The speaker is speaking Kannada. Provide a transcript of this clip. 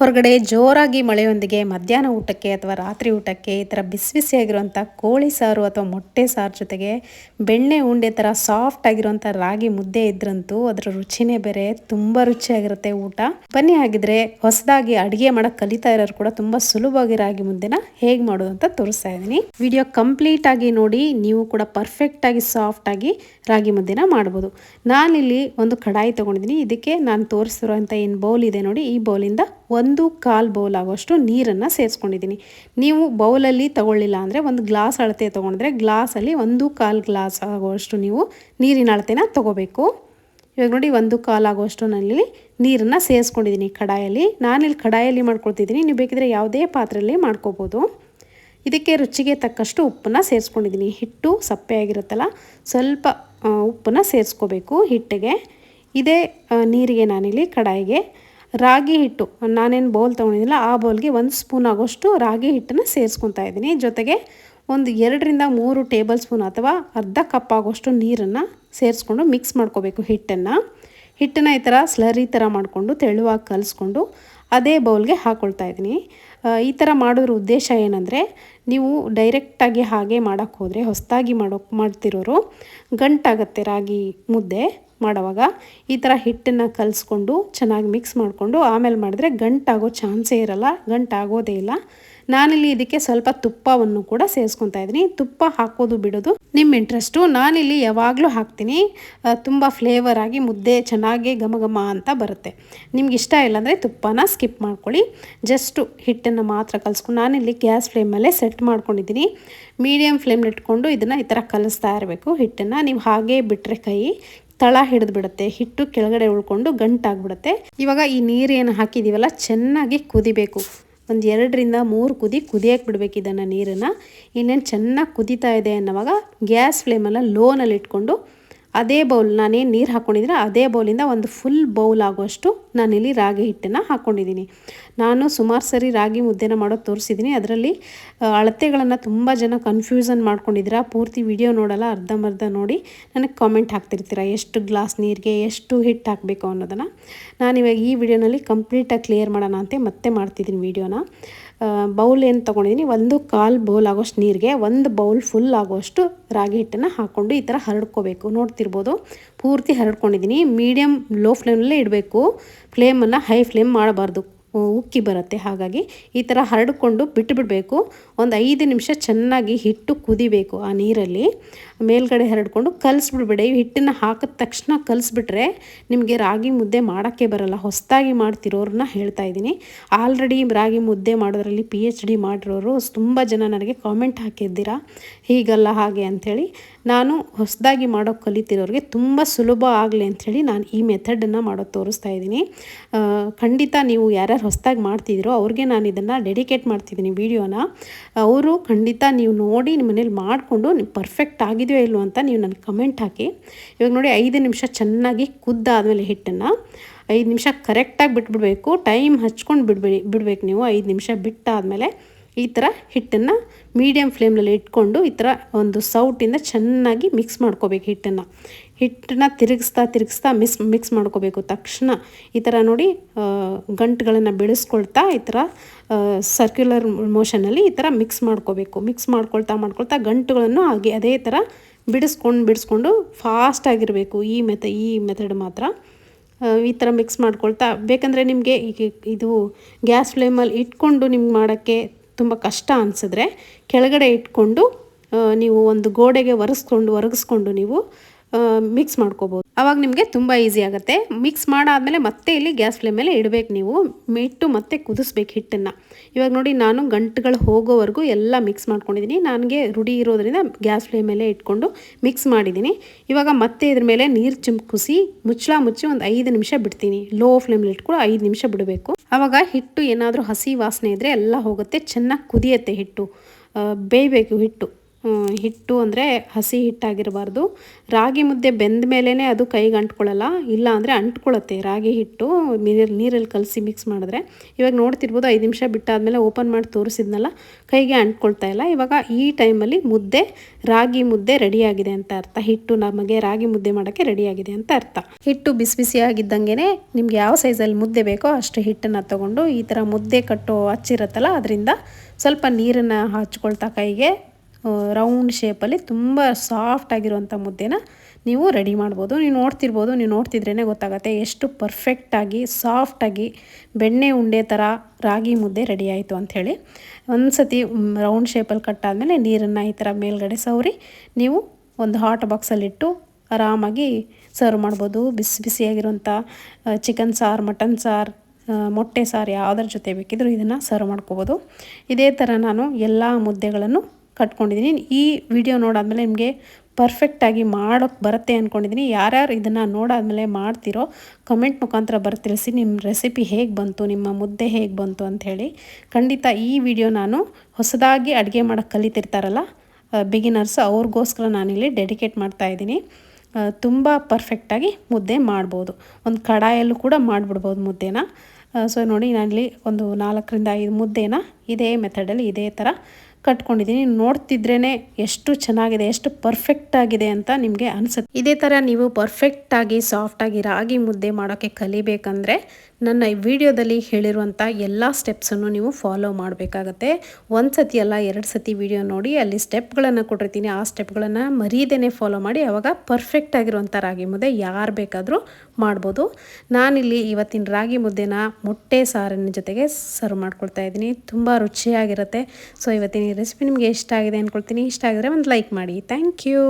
ಹೊರಗಡೆ ಜೋರಾಗಿ ಮಳೆಯೊಂದಿಗೆ ಮಧ್ಯಾಹ್ನ ಊಟಕ್ಕೆ ಅಥವಾ ರಾತ್ರಿ ಊಟಕ್ಕೆ ಈ ಥರ ಬಿಸಿ ಬಿಸಿಯಾಗಿರುವಂಥ ಕೋಳಿ ಸಾರು ಅಥವಾ ಮೊಟ್ಟೆ ಸಾರು ಜೊತೆಗೆ ಬೆಣ್ಣೆ ಉಂಡೆ ಥರ ಸಾಫ್ಟ್ ಆಗಿರುವಂಥ ರಾಗಿ ಮುದ್ದೆ ಇದ್ರಂತೂ ಅದರ ರುಚಿನೇ ಬೇರೆ, ತುಂಬ ರುಚಿಯಾಗಿರುತ್ತೆ ಊಟ. ಬನ್ನಿ ಹಾಗಿದ್ರೆ ಹೊಸದಾಗಿ ಅಡುಗೆ ಮಾಡೋಕ್ಕೆ ಕಲಿತಾ ಇರೋರು ಕೂಡ ತುಂಬ ಸುಲಭವಾಗಿ ರಾಗಿ ಮುದ್ದೆನ ಹೇಗೆ ಮಾಡೋದು ಅಂತ ತೋರಿಸ್ತಾ ಇದ್ದೀನಿ. ವಿಡಿಯೋ ಕಂಪ್ಲೀಟ್ ಆಗಿ ನೋಡಿ, ನೀವು ಕೂಡ ಪರ್ಫೆಕ್ಟ್ ಆಗಿ ಸಾಫ್ಟ್ ಆಗಿ ರಾಗಿ ಮುದ್ದೆನ ಮಾಡ್ಬೋದು. ನಾನಿಲ್ಲಿ ಒಂದು ಕಡಾಯಿ ತೊಗೊಂಡಿದ್ದೀನಿ. ಇದಕ್ಕೆ ನಾನು ತೋರಿಸಿರುವಂಥ ಏನು ಬೌಲ್ ಇದೆ ನೋಡಿ, ಈ ಬೌಲಿಂದ ಒಂದು ಕಾಲು ಬೌಲ್ ಆಗೋಷ್ಟು ನೀರನ್ನು ಸೇರಿಸ್ಕೊಂಡಿದ್ದೀನಿ. ನೀವು ಬೌಲಲ್ಲಿ ತಗೊಳ್ಳಿಲ್ಲ ಅಂದರೆ ಒಂದು ಗ್ಲಾಸ್ ಅಳತೆ ತೊಗೊಂಡ್ರೆ ಗ್ಲಾಸಲ್ಲಿ ಒಂದು ಕಾಲು ಗ್ಲಾಸ್ ಆಗುವಷ್ಟು ನೀವು ನೀರಿನ ಅಳತೆನ ತೊಗೋಬೇಕು. ಇವಾಗ ನೋಡಿ ಒಂದು ಕಾಲು ಆಗುವಷ್ಟು ನಲ್ಲಿ ನೀರನ್ನು ಸೇರಿಸ್ಕೊಂಡಿದ್ದೀನಿ ಕಡಾಯಲ್ಲಿ. ನಾನಿಲ್ಲಿ ಕಡಾಯಲ್ಲಿ ಮಾಡ್ಕೊಳ್ತಿದ್ದೀನಿ. ನೀವು ಬೇಕಿದ್ರೆ ಯಾವುದೇ ಪಾತ್ರೆಯಲ್ಲಿ ಮಾಡ್ಕೋಬೋದು. ಇದಕ್ಕೆ ರುಚಿಗೆ ತಕ್ಕಷ್ಟು ಉಪ್ಪನ್ನ ಸೇರಿಸ್ಕೊಂಡಿದ್ದೀನಿ. ಹಿಟ್ಟು ಸಪ್ಪೆ ಆಗಿರುತ್ತಲ್ಲ, ಸ್ವಲ್ಪ ಉಪ್ಪನ್ನ ಸೇರಿಸ್ಕೋಬೇಕು ಹಿಟ್ಟಿಗೆ. ಇದೇ ನೀರಿಗೆ ನಾನಿಲ್ಲಿ ಕಡಾಯಿಗೆ ರಾಗಿ ಹಿಟ್ಟು, ನಾನೇನು ಬೌಲ್ ತೊಗೊಂಡಿದ್ದಿಲ್ಲ ಆ ಬೌಲ್ಗೆ ಒಂದು ಸ್ಪೂನ್ ಆಗೋಷ್ಟು ರಾಗಿ ಹಿಟ್ಟನ್ನು ಸೇರಿಸ್ಕೊತಾ ಇದ್ದೀನಿ. ಜೊತೆಗೆ ಒಂದು ಎರಡರಿಂದ ಮೂರು ಟೇಬಲ್ ಸ್ಪೂನ್ ಅಥವಾ ಅರ್ಧ ಕಪ್ ಆಗೋಷ್ಟು ನೀರನ್ನು ಸೇರಿಸ್ಕೊಂಡು ಮಿಕ್ಸ್ ಮಾಡ್ಕೋಬೇಕು ಹಿಟ್ಟನ್ನು. ಹಿಟ್ಟನ್ನು ಈ ಥರ ಸ್ಲರಿ ಥರ ಮಾಡಿಕೊಂಡು, ತೆಳುವಾಗಿ ಕಲಿಸ್ಕೊಂಡು ಅದೇ ಬೌಲ್ಗೆ ಹಾಕ್ಕೊಳ್ತಾ ಇದ್ದೀನಿ. ಈ ಥರ ಮಾಡೋದ್ರ ಉದ್ದೇಶ ಏನಂದರೆ, ನೀವು ಡೈರೆಕ್ಟಾಗಿ ಹಾಗೆ ಮಾಡೋಕ್ಕೆ ಹೋದರೆ, ಹೊಸದಾಗಿ ಮಾಡೋ, ಮಾಡ್ತಿರೋರು ಗಂಟಾಗತ್ತೆ ರಾಗಿ ಮುದ್ದೆ. ಮಾಡೋವಾಗ ಈ ಥರ ಹಿಟ್ಟನ್ನು ಕಲಿಸ್ಕೊಂಡು ಚೆನ್ನಾಗಿ ಮಿಕ್ಸ್ ಮಾಡಿಕೊಂಡು ಆಮೇಲೆ ಮಾಡಿದ್ರೆ ಗಂಟಾಗೋ ಚಾನ್ಸೇ ಇರಲ್ಲ, ಗಂಟಾಗೋದೇ ಇಲ್ಲ. ನಾನಿಲ್ಲಿ ಇದಕ್ಕೆ ಸ್ವಲ್ಪ ತುಪ್ಪವನ್ನು ಕೂಡ ಸೇರಿಸ್ಕೊತಾ ಇದ್ದೀನಿ. ತುಪ್ಪ ಹಾಕೋದು ಬಿಡೋದು ನಿಮ್ಮ ಇಂಟ್ರೆಸ್ಟು ನಾನಿಲ್ಲಿ ಯಾವಾಗಲೂ ಹಾಕ್ತೀನಿ. ತುಂಬ ಫ್ಲೇವರ್ ಆಗಿ ಮುದ್ದೆ ಚೆನ್ನಾಗಿ ಘಮ ಘಮ ಅಂತ ಬರುತ್ತೆ. ನಿಮ್ಗೆ ಇಷ್ಟ ಇಲ್ಲಾಂದರೆ ತುಪ್ಪನ ಸ್ಕಿಪ್ ಮಾಡ್ಕೊಳ್ಳಿ. ಜಸ್ಟು ಹಿಟ್ಟನ್ನು ಮಾತ್ರ ಕಲಿಸ್ಕೊಂಡು ನಾನಿಲ್ಲಿ ಗ್ಯಾಸ್ ಫ್ಲೇಮಲ್ಲೇ ಸೆಟ್ ಮಾಡ್ಕೊಂಡಿದ್ದೀನಿ. ಮೀಡಿಯಮ್ ಫ್ಲೇಮ್ನ ಇಟ್ಕೊಂಡು ಇದನ್ನು ಈ ಥರ ಕಲಿಸ್ತಾ ಇರಬೇಕು ಹಿಟ್ಟನ್ನು. ನೀವು ಹಾಗೇ ಬಿಟ್ಟರೆ ಕೈ ತಳ ಹಿಡಿದು ಬಿಡುತ್ತೆ ಹಿಟ್ಟು ಕೆಳಗಡೆ ಉಳ್ಕೊಂಡು ಗಂಟಾಗ್ಬಿಡುತ್ತೆ. ಇವಾಗ ಈ ನೀರೇನು ಹಾಕಿದ್ದೀವಲ್ಲ ಚೆನ್ನಾಗಿ ಕುದಿಬೇಕು. ಒಂದು ಎರಡರಿಂದ ಮೂರು ಕುದಿ ಕುದಿಯಕ್ಕೆ ಬಿಡಬೇಕು ಇದನ್ನು ನೀರನ್ನು. ಇನ್ನೇನು ಚೆನ್ನಾಗಿ ಕುದೀತಾ ಇದೆ ಅನ್ನೋವಾಗ ಗ್ಯಾಸ್ ಫ್ಲೇಮನ್ನು ಲೋನಲ್ಲಿ ಇಟ್ಕೊಂಡು ಅದೇ ಬೌಲ್, ನಾನೇನು ನೀರು ಹಾಕ್ಕೊಂಡಿದ್ದೀನಿ ಅದೇ ಬೌಲಿಂದ ಒಂದು ಫುಲ್ ಬೌಲ್ ಆಗುವಷ್ಟು ನಾನಿಲ್ಲಿ ರಾಗಿ ಹಿಟ್ಟನ್ನು ಹಾಕ್ಕೊಂಡಿದ್ದೀನಿ ನಾನು ಸುಮಾರು ಸರಿ ರಾಗಿ ಮುದ್ದೆನ ಮಾಡೋದು ತೋರಿಸಿದ್ದೀನಿ ಅದರಲ್ಲಿ ಅಳತೆಗಳನ್ನು ತುಂಬ ಜನ ಕನ್ಫ್ಯೂಸನ್ ಮಾಡ್ಕೊಂಡಿದ್ದೀರಾ ಪೂರ್ತಿ ವಿಡಿಯೋ ನೋಡಲ್ಲ, ಅರ್ಧಂಬರ್ಧ ನೋಡಿ ನನಗೆ ಕಾಮೆಂಟ್ ಹಾಕ್ತಿರ್ತೀರ, ಎಷ್ಟು ಗ್ಲಾಸ್ ನೀರಿಗೆ ಎಷ್ಟು ಹಿಟ್ಟು ಹಾಕಬೇಕು ಅನ್ನೋದನ್ನು. ನಾನಿವಾಗ ಈ ವಿಡಿಯೋನಲ್ಲಿ ಕಂಪ್ಲೀಟಾಗಿ ಕ್ಲಿಯರ್ ಮಾಡೋಣ ಅಂತ, ಮತ್ತೆ ಮಾಡ್ತಿದ್ದೀನಿ ವಿಡಿಯೋನ ಬೌಲ್ ಏನು ತೊಗೊಂಡಿದ್ದೀನಿ ಒಂದು ಕಾಲು ಬೌಲ್ ಆಗೋಷ್ಟು ನೀರಿಗೆ, ಒಂದು ಬೌಲ್ ಫುಲ್ ಆಗೋಷ್ಟು ರಾಗಿ ಹಿಟ್ಟನ್ನು ಹಾಕ್ಕೊಂಡು ಈ ಥರ ಹರಡ್ಕೋಬೇಕು. ನೋಡ್ತಿರ್ಬೋದು, ಪೂರ್ತಿ ಹರಡ್ಕೊಂಡಿದ್ದೀನಿ ಮೀಡಿಯಮ್ ಲೋ ಫ್ಲೇಮಲ್ಲೇ ಇಡಬೇಕು. ಫ್ಲೇಮನ್ನು ಹೈ ಫ್ಲೇಮ್ ಮಾಡಬಾರ್ದು. ಉಕ್ಕಿ ಬರುತ್ತೆ. ಹಾಗಾಗಿ ಈ ಥರ ಹರಡ್ಕೊಂಡು ಬಿಟ್ಟುಬಿಡಬೇಕು ಒಂದು ಐದು ನಿಮಿಷ ಚೆನ್ನಾಗಿ ಹಿಟ್ಟು ಕುದಿಬೇಕು ಆ ನೀರಲ್ಲಿ. ಮೇಲ್ಗಡೆ ಹರಡ್ಕೊಂಡು ಕಲಿಸ್ಬಿಡ್ಬೇಡಿ. ಹಿಟ್ಟನ್ನು ಹಾಕಿದ ತಕ್ಷಣ ಕಲಿಸ್ಬಿಟ್ರೆ ನಿಮಗೆ ರಾಗಿ ಮುದ್ದೆ ಮಾಡೋಕ್ಕೆ ಬರಲ್ಲ. ಹೊಸದಾಗಿ ಮಾಡ್ತಿರೋರನ್ನ ಹೇಳ್ತಾ ಇದ್ದೀನಿ. ಆಲ್ರೆಡಿ ರಾಗಿ ಮುದ್ದೆ ಮಾಡೋದ್ರಲ್ಲಿ ಪಿ ಎಚ್ ಡಿ ಮಾಡಿರೋರು ತುಂಬ ಜನ ನನಗೆ ಕಾಮೆಂಟ್ ಹಾಕಿದ್ದೀರಾ? ಹೀಗಲ್ಲ ಹಾಗೆ ಅಂಥೇಳಿ. ನಾನು ಹೊಸದಾಗಿ ಮಾಡೋಕ್ಕೆ ಕಲಿತಿರೋರಿಗೆ ತುಂಬ ಸುಲಭ ಆಗಲಿ ಅಂಥೇಳಿ ನಾನು ಈ ಮೆಥಡನ್ನು ಮಾಡೋದು ತೋರಿಸ್ತಾ ಇದ್ದೀನಿ. ಖಂಡಿತ ನೀವು ಯಾರ್ಯಾರು ಹೊಸದಾಗಿ ಮಾಡ್ತಿದ್ದೀರೋ ಅವ್ರಿಗೆ ನಾನು ಇದನ್ನು ಡೆಡಿಕೇಟ್ ಮಾಡ್ತಿದ್ದೀನಿ ವಿಡಿಯೋನ ಅವರು ಖಂಡಿತ ನೀವು ನೋಡಿ ನಿಮ್ಮ ಮನೇಲಿ ಮಾಡಿಕೊಂಡು ಪರ್ಫೆಕ್ಟ್ ಆಗಿದೆಯೋ ಇಲ್ಲೋ ಅಂತ ನೀವು ನನಗೆ ಕಮೆಂಟ್ ಹಾಕಿ. ಇವಾಗ ನೋಡಿ, ಐದು ನಿಮಿಷ ಚೆನ್ನಾಗಿ ಕುದ್ದಾದಮೇಲೆ ಹಿಟ್ಟನ್ನು. ಐದು ನಿಮಿಷ ಕರೆಕ್ಟಾಗಿ ಬಿಟ್ಬಿಡಬೇಕು. ಟೈಮ್ ಹಚ್ಕೊಂಡು ಬಿಡಬೇಡಿ, ಬಿಡಬೇಕು ನೀವು. ಐದು ನಿಮಿಷ ಬಿಟ್ಟಾದಮೇಲೆ ಈ ಥರ ಹಿಟ್ಟನ್ನು ಮೀಡಿಯಮ್ ಫ್ಲೇಮ್ನಲ್ಲಿ ಇಟ್ಕೊಂಡು ಈ ಥರ ಒಂದು ಸೌಟಿಂದ ಚೆನ್ನಾಗಿ ಮಿಕ್ಸ್ ಮಾಡ್ಕೋಬೇಕು ಹಿಟ್ಟನ್ನು. ಹಿಟ್ಟನ್ನ ತಿರುಗಿಸ್ತಾ ತಿರುಗಿಸ್ತಾ ಮಿಸ್ ಮಿಕ್ಸ್ ಮಾಡ್ಕೋಬೇಕು. ತಕ್ಷಣ ಈ ಥರ ನೋಡಿ ಗಂಟುಗಳನ್ನು ಬೆಳೆಸ್ಕೊಳ್ತಾ ಈ ಥರ ಸರ್ಕ್ಯುಲರ್ ಮೋಷನಲ್ಲಿ ಈ ಥರ ಮಿಕ್ಸ್ ಮಾಡ್ಕೋಬೇಕು. ಮಿಕ್ಸ್ ಮಾಡ್ಕೊಳ್ತಾ ಮಾಡ್ಕೊಳ್ತಾ ಗಂಟುಗಳನ್ನು ಹಾಗೆ ಅದೇ ಥರ ಬಿಡಿಸ್ಕೊಂಡು ಬಿಡಿಸ್ಕೊಂಡು ಫಾಸ್ಟಾಗಿರಬೇಕು ಈ ಮೆಥ ಈ ಮೆಥಡ್ ಮಾತ್ರ. ಈ ಥರ ಮಿಕ್ಸ್ ಮಾಡ್ಕೊಳ್ತಾ. ಬೇಕಂದರೆ ನಿಮಗೆ ಇದು ಗ್ಯಾಸ್ ಫ್ಲೇಮಲ್ಲಿ ಇಟ್ಕೊಂಡು ನಿಮ್ಗೆ ಮಾಡೋಕ್ಕೆ ತುಂಬ ಕಷ್ಟ ಅನಿಸಿದ್ರೆ ಕೆಳಗಡೆ ಇಟ್ಕೊಂಡು ನೀವು ಒಂದು ಗೋಡೆಗೆ ಒರೆಸ್ಕೊಂಡು ಒರಗಿಸ್ಕೊಂಡು ನೀವು ಮಿಕ್ಸ್ ಮಾಡ್ಕೋಬೋದು. ಅವಾಗ ನಿಮಗೆ ತುಂಬ ಈಸಿ ಆಗುತ್ತೆ. ಮಿಕ್ಸ್ ಮಾಡಾದಮೇಲೆ ಮತ್ತೆ ಇಲ್ಲಿ ಗ್ಯಾಸ್ ಫ್ಲೇಮ್ ಮೇಲೆ ಇಡಬೇಕು ನೀವು. ಇಟ್ಟು ಮತ್ತೆ ಕುದಿಸ್ಬೇಕು ಹಿಟ್ಟನ್ನು. ಇವಾಗ ನೋಡಿ ನಾನು ಗಂಟುಗಳು ಹೋಗೋವರೆಗೂ ಎಲ್ಲ ಮಿಕ್ಸ್ ಮಾಡ್ಕೊಂಡಿದ್ದೀನಿ ನನಗೆ ರೂಢಿ ಇರೋದರಿಂದ ಗ್ಯಾಸ್ ಫ್ಲೇಮ್ ಮೇಲೆ ಇಟ್ಕೊಂಡು ಮಿಕ್ಸ್ ಮಾಡಿದ್ದೀನಿ ಇವಾಗ ಮತ್ತೆ ಇದ್ರ ಮೇಲೆ ನೀರು ಚಿಮ್ಕುಸಿ ಮುಚ್ಚಳ ಮುಚ್ಚಿ ಒಂದು ಐದು ನಿಮಿಷ ಬಿಡ್ತೀನಿ. ಲೋ ಫ್ಲೇಮಲ್ಲಿ ಇಟ್ಕೊಂಡು ಐದು ನಿಮಿಷ ಬಿಡಬೇಕು. ಆವಾಗ ಹಿಟ್ಟು ಏನಾದರೂ ಹಸಿ ವಾಸನೆ ಇದ್ದರೆ ಎಲ್ಲ ಹೋಗುತ್ತೆ. ಚೆನ್ನಾಗಿ ಕುದಿಯತ್ತೆ ಹಿಟ್ಟು. ಬೇಯಬೇಕು ಹಿಟ್ಟು. ಹಿಟ್ಟು ಅಂದರೆ ಹಸಿ ಹಿಟ್ಟಾಗಿರಬಾರ್ದು. ರಾಗಿ ಮುದ್ದೆ ಬೆಂದ ಮೇಲೇ ಅದು ಕೈಗೆ ಅಂಟ್ಕೊಳ್ಳಲ್ಲ, ಇಲ್ಲ ಅಂದರೆ ಅಂಟ್ಕೊಳ್ಳುತ್ತೆ ರಾಗಿ ಹಿಟ್ಟು ನೀರಲ್ಲಿ ನೀರಲ್ಲಿ ಕಲಸಿ ಮಿಕ್ಸ್ ಮಾಡಿದ್ರೆ. ಇವಾಗ ನೋಡ್ತಿರ್ಬೋದು ಐದು ನಿಮಿಷ ಬಿಟ್ಟಾದಮೇಲೆ ಓಪನ್ ಮಾಡಿ ತೋರಿಸಿದ್ನಲ್ಲ, ಕೈಗೆ ಅಂಟ್ಕೊಳ್ತಾ ಇಲ್ಲ. ಇವಾಗ ಈ ಟೈಮಲ್ಲಿ ಮುದ್ದೆ, ರಾಗಿ ಮುದ್ದೆ ರೆಡಿಯಾಗಿದೆ ಅಂತ ಅರ್ಥ. ಹಿಟ್ಟು ನಮಗೆ ರಾಗಿ ಮುದ್ದೆ ಮಾಡೋಕ್ಕೆ ರೆಡಿಯಾಗಿದೆ ಅಂತ ಅರ್ಥ. ಹಿಟ್ಟು ಬಿಸಿ ಬಿಸಿಯಾಗಿದ್ದಂಗೆ ನಿಮ್ಗೆ ಯಾವ ಸೈಜಲ್ಲಿ ಮುದ್ದೆ ಬೇಕೋ ಅಷ್ಟು ಹಿಟ್ಟನ್ನು ತಗೊಂಡು ಈ ಥರ ಮುದ್ದೆ ಕಟ್ಟು ಹಚ್ಚಿರತ್ತಲ್ಲ ಅದರಿಂದ ಸ್ವಲ್ಪ ನೀರನ್ನು ಹಚ್ಕೊಳ್ತಾ ಕೈಗೆ ರೌಂಡ್ ಶೇಪಲ್ಲಿ ತುಂಬ ಸಾಫ್ಟ್ ಆಗಿರುವಂಥ ಮುದ್ದೆನ ನೀವು ರೆಡಿ ಮಾಡ್ಬೋದು. ನೀವು ನೋಡ್ತಿರ್ಬೋದು, ನೀವು ನೋಡ್ತಿದ್ರೇ ಗೊತ್ತಾಗುತ್ತೆ ಎಷ್ಟು ಪರ್ಫೆಕ್ಟಾಗಿ ಸಾಫ್ಟಾಗಿ ಬೆಣ್ಣೆ ಉಂಡೆ ಥರ ರಾಗಿ ಮುದ್ದೆ ರೆಡಿ ಆಯಿತು ಅಂಥೇಳಿ ಒಂದು ಸತಿ ರೌಂಡ್ ಶೇಪಲ್ಲಿ ಕಟ್ಟಾದಮೇಲೆ ನೀರನ್ನು ಈ ಥರ ಮೇಲ್ಗಡೆ ಸವರಿ, ನೀವು ಒಂದು ಹಾಟ್ ಬಾಕ್ಸಲ್ಲಿಟ್ಟು ಆರಾಮಾಗಿ ಸರ್ವ್ ಮಾಡ್ಬೋದು. ಬಿಸಿ ಬಿಸಿಯಾಗಿರುವಂಥ ಚಿಕನ್ ಸಾರು ಮಟನ್ ಸಾರು ಮೊಟ್ಟೆ ಸಾರು ಯಾವುದ್ರ ಜೊತೆ ಬೇಕಿದ್ರೂ ಇದನ್ನು ಸರ್ವ್ ಮಾಡ್ಕೋಬೋದು. ಇದೇ ಥರ ನಾನು ಎಲ್ಲ ಮುದ್ದೆಗಳನ್ನು ಕಟ್ಕೊಂಡಿದ್ದೀನಿ. ಈ ವಿಡಿಯೋ ನೋಡಾದಮೇಲೆ ನಿಮಗೆ ಪರ್ಫೆಕ್ಟಾಗಿ ಮಾಡೋಕ್ಕೆ ಬರುತ್ತೆ ಅಂದ್ಕೊಂಡಿದ್ದೀನಿ ಯಾರ್ಯಾರು ಇದನ್ನು ನೋಡಾದಮೇಲೆ ಮಾಡ್ತಿರೋ ಕಮೆಂಟ್ ಮುಖಾಂತರ ಬರ್ತಿಳಿಸಿ ನಿಮ್ಮ ರೆಸಿಪಿ ಹೇಗೆ ಬಂತು, ನಿಮ್ಮ ಮುದ್ದೆ ಹೇಗೆ ಬಂತು ಅಂಥೇಳಿ ಖಂಡಿತ ಈ ವಿಡಿಯೋ ನಾನು ಹೊಸದಾಗಿ ಅಡುಗೆ ಮಾಡೋಕ್ಕೆ ಕಲಿತಿರ್ತಾರಲ್ಲ ಬಿಗಿನರ್ಸ್ ಅವ್ರಿಗೋಸ್ಕರ ನಾನಿಲ್ಲಿ ಡೆಡಿಕೇಟ್ ಮಾಡ್ತಾ ಇದ್ದೀನಿ. ತುಂಬ ಪರ್ಫೆಕ್ಟಾಗಿ ಮುದ್ದೆ ಮಾಡ್ಬೋದು. ಒಂದು ಕಡಾಯಲ್ಲೂ ಕೂಡ ಮಾಡಿಬಿಡ್ಬೋದು ಮುದ್ದೆನ. ಸೊ ನೋಡಿ ನಾನಿಲ್ಲಿ ಒಂದು ನಾಲ್ಕರಿಂದ ಐದು ಮುದ್ದೆನ ಇದೇ ಮೆಥಡಲ್ಲಿ ಇದೇ ಥರ ಕಟ್ಕೊಂಡಿದ್ದೀನಿ. ನೋಡ್ತಿದ್ರೇ ಎಷ್ಟು ಚೆನ್ನಾಗಿದೆ, ಎಷ್ಟು ಪರ್ಫೆಕ್ಟ್ ಆಗಿದೆ ಅಂತ ನಿಮಗೆ ಅನಿಸುತ್ತೆ. ಇದೇ ಥರ ನೀವು ಪರ್ಫೆಕ್ಟಾಗಿ ಸಾಫ್ಟಾಗಿ ರಾಗಿ ಮುದ್ದೆ ಮಾಡೋಕ್ಕೆ ಕಲಿಬೇಕಂದ್ರೆ ನನ್ನ ಈ ವಿಡಿಯೋದಲ್ಲಿ ಹೇಳಿರುವಂಥ ಎಲ್ಲ ಸ್ಟೆಪ್ಸನ್ನು ನೀವು ಫಾಲೋ ಮಾಡಬೇಕಾಗತ್ತೆ. ಒಂದು ಸತಿ ಅಲ್ಲ ಎರಡು ಸತಿ ವಿಡಿಯೋ ನೋಡಿ, ಅಲ್ಲಿ ಸ್ಟೆಪ್ಗಳನ್ನು ಕೊಟ್ಟಿರ್ತೀನಿ. ಆ ಸ್ಟೆಪ್ಗಳನ್ನು ಮರೀದೇ ಫಾಲೋ ಮಾಡಿ, ಅವಾಗ ಪರ್ಫೆಕ್ಟ್ ಆಗಿರುವಂಥ ರಾಗಿ ಮುದ್ದೆ ಯಾರು ಬೇಕಾದರೂ ಮಾಡ್ಬೋದು. ನಾನಿಲ್ಲಿ ಇವತ್ತಿನ ರಾಗಿ ಮುದ್ದೆನ ಮೊಟ್ಟೆ ಸಾರಿನ ಜೊತೆಗೆ ಸರ್ವ್ ಮಾಡ್ಕೊಳ್ತಾ ಇದ್ದೀನಿ. ತುಂಬ ರುಚಿಯಾಗಿರುತ್ತೆ. ಸೊ ಇವತ್ತಿನ ರೆಸಿಪಿ ನಿಮಗೆ ಇಷ್ಟ ಆಗಿದೆ ಅಂದ್ಕೊಳ್ತೀನಿ ಇಷ್ಟ ಆಗಿದ್ರೆ ಒಂದು ಲೈಕ್ ಮಾಡಿ. Thank you